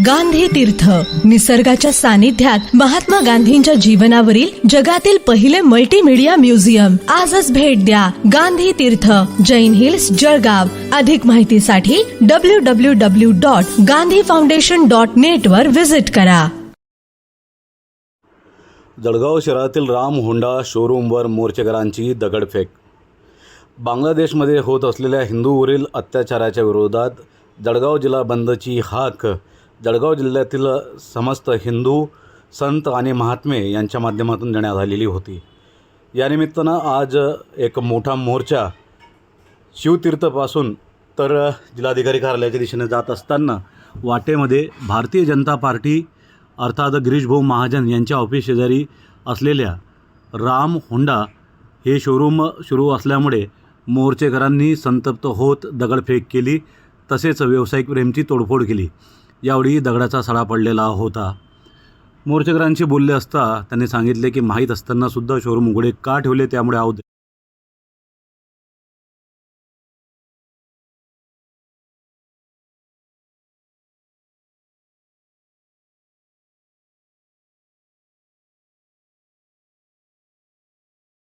गांधी तीर्थ. निसर्गाच्या सानिध्यात महात्मा गांधींच्या जीवनावरील जगातील पहिले मल्टीमीडिया म्युझियम आजच भेट द्या गांधी तीर्थ. जैन हिल्स जळगाव. अधिक माहितीसाठी W W W dot Gandhi foundation dot net वर व्हिजिट करा. जळगाव शहरातील राम होंडा शोरूमवर मोर्चेकरांची दगडफेक. बांगलादेशमध्ये होत असलेल्या हिंदूवरील अत्याचाराच्या विरोधात जळगाव जिल्हा बंदची हाक. जळगाव जिल्ह्यातील समस्त हिंदू संत आणि महात्मे यांच्या माध्यमातून देण्यात आलेली होती. या निमित्तानं आज एक मोठा मोर्चा शिवतीर्थपासून तर जिल्हाधिकारी कार्यालयाच्या दिशेने जात असताना वाटेमध्ये भारतीय जनता पार्टी अर्थात गिरीशभाऊ महाजन यांच्या ऑफिस शेजारी असलेल्या राम होंडा हे शोरूम सुरू असल्यामुळे मोर्चेकरांनी संतप्त होत दगडफेक केली तसेच व्यावसायिक प्रेमची तोडफोड केली. यावेळी दगडाचा सडा पडलेला होता. मोर्चेकरांशी बोलले असता त्यांनी सांगितले की माहीत असताना सुद्धा शोरूम उघडे का ठेवले त्यामुळे अवध